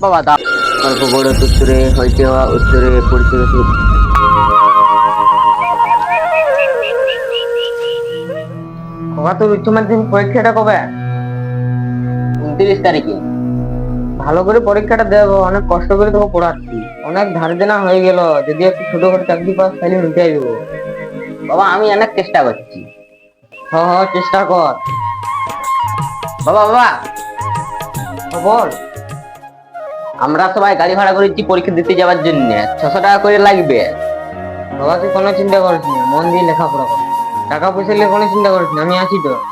বাবা দা অল্প বড় উত্তরে হইতে হওয়া উত্তরে তোর উচ্চ মাধ্যমিক পরীক্ষাটা কবে উনত্রিশ তারিখে ভালো করে পরীক্ষাটা দেবো অনেক কষ্ট করে তোকে পড়াচ্ছি অনেক ধার দেনা হয়ে গেল যদি একটু ছোট করে চাকরি পাস তাহলে মিটাই দেবো বাবা আমি অনেক চেষ্টা করছি। হ হ, চেষ্টা কর। বাবা বাবা। বল। আমরা সবাই গাড়ি ভাড়া করেছি পরীক্ষা দিতে যাওয়ার জন্য। ছশো টাকা করে লাগবে। বাবা তুই কোনো চিন্তা করিস না। মন দিয়ে লেখাপড়া কর। টাকা পয়সা নিয়ে কোনো চিন্তা করিস না। আমি আছি তো।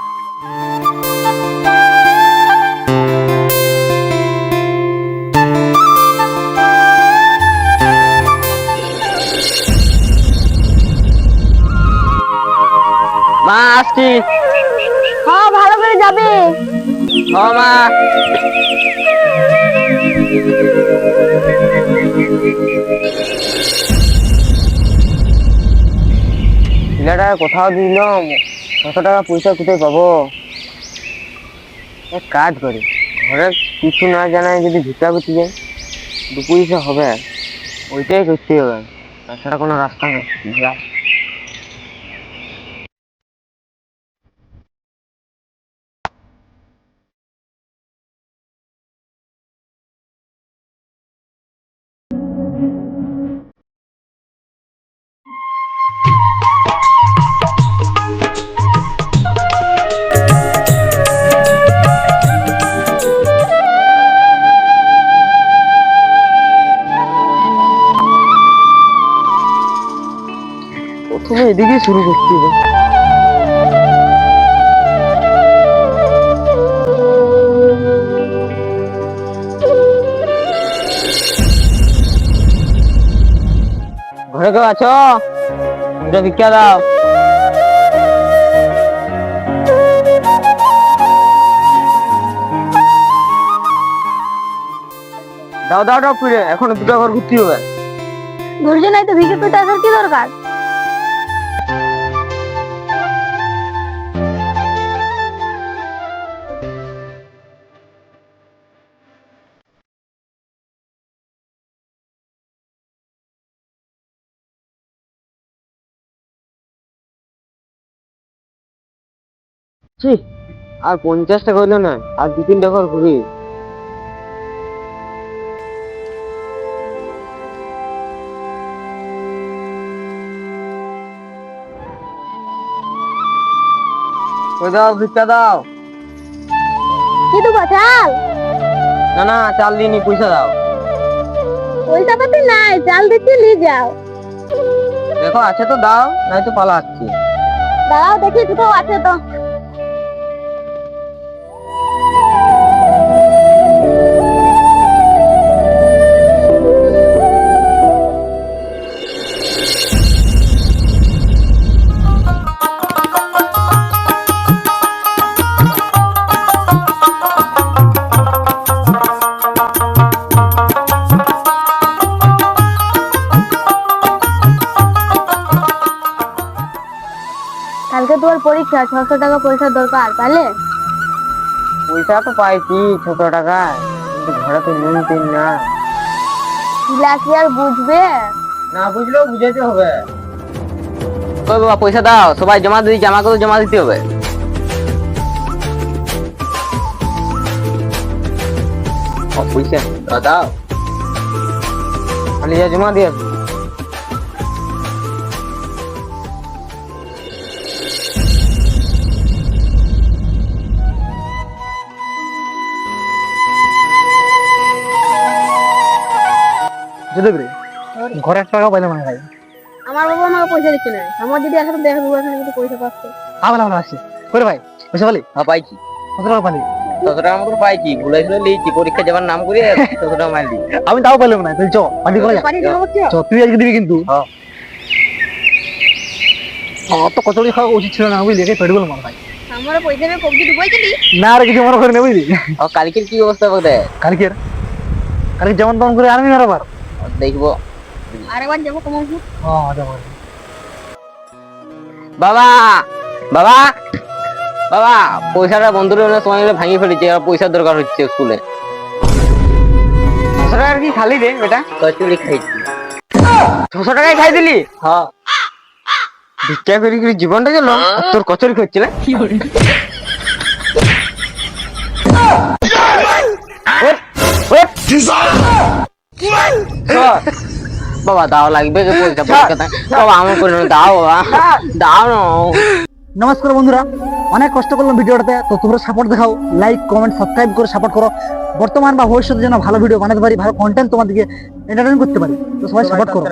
মা ছেলেটা কোথাও দিলাম কত টাকা পয়সা কোথায় পাবো? এক কাজ করি, ঘরে কিছু না জানায় যদি ভিক্ষা করতে যাই, দু পয়সা হবে, ওইটাই করতে হবে। তাছাড়া কোনো রাস্তা নেই। প্রথমে এদিকে শুরু করতে হবে ঘরে কেউ আছো? ভিক্ষা দাও। দাও দাও দাও ফিরে এখন দুটো ঘর ঘুরতে হবে। ধৈর্য নাই তো ভিকে পেতে আসার কি দরকার? আর পঞ্চাশ টাকা হইল না আর দু তিন টাকার ঘুরি দাও ভিক্ষা দাও। কি দেবো চাল? না না চাল দিনি পয়সা দাও। পয়সা পাতি নাই চাল দিচ্ছি নিয়ে যাও। দেখো আছে তো দাও নয়তো পালাচ্ছি। দাঁড়াও দেখি কোথাও আছে তো। কালকে তোমার পরীক্ষা ছশো টাকা পয়সার দরকার তাহলে পয়সা তো পাইছি ছোট টাকায় কিন্তু ঘরে তো নুন তিন না শিলা কি আর বুঝবে? না বুঝলেও বুঝাতে হবে। কই বাবা পয়সা দাও সবাই জমা দিয়েছি আমাকেও জমা দিতে হবে। পয়সা দাও, আমি যা জমা দিয়ে যদি ঘরে এক টাকা পাইলে মানে ভাই আমার বাবা আমাকে পয়সা দিচ্ছে না। আমার যদি আসলে দেখা দেবো এখানে কিন্তু পয়সা পাচ্ছে। আবার আমরা আসছি। করে ভাই? পয়সা পালি হ্যাঁ পাইছি কত টাকা পালি? তত টাকা পাইছি লিয়েছি পরীক্ষা যাবার নাম করে তত টাকা মারলি আমি তাও পাইলাম না তুই চ পানি করে চ তুই আজকে দিবি কিন্তু। হ্যাঁ। অত কচুরি খাওয়া উচিত ছিল না বুঝলি? একে পেটগুলো মার ভাই। আমার পয়সা নিয়ে কবজি ডুবাই চলি না আর কিছু মনে করে নে বুঝলি? কালকের কি অবস্থা বলতে? কালকে কালকে যেমন তেমন করে আনবি না আবার দেখব। আরেকবার যাব হ্যাঁ বাবা বাবা বাবা পয়সাটা বন্ধুর জন্য সময় মিলে ভাঙিয়ে ফেলেছি আর পয়সার দরকার হচ্ছে স্কুলে। ছশো টাকার কি খালি রে বেটা? কচুরি খাইছি। ছশো টাকায় খাই দিলি? হ্যাঁ। ভিক্ষা করি করে জীবনটা গেল তোর কচুরি খাচ্ছিল বাবা দাও লাগবে বাবা আমার করে দাও বাবা দাও নমস্কার বন্ধুরা অনেক কষ্ট করলাম ভিডিওটাতে তো তোমরা সাপোর্ট দেখাও লাইক কমেন্ট সাবস্ক্রাইব করে সাপোর্ট করো। বর্তমান বা ভবিষ্যতে যেন ভালো ভিডিও বানাতে পারি ভালো কন্টেন্ট তোমাদেরকে এন্টারটেন করতে পারি তো সবাই সাপোর্ট করো।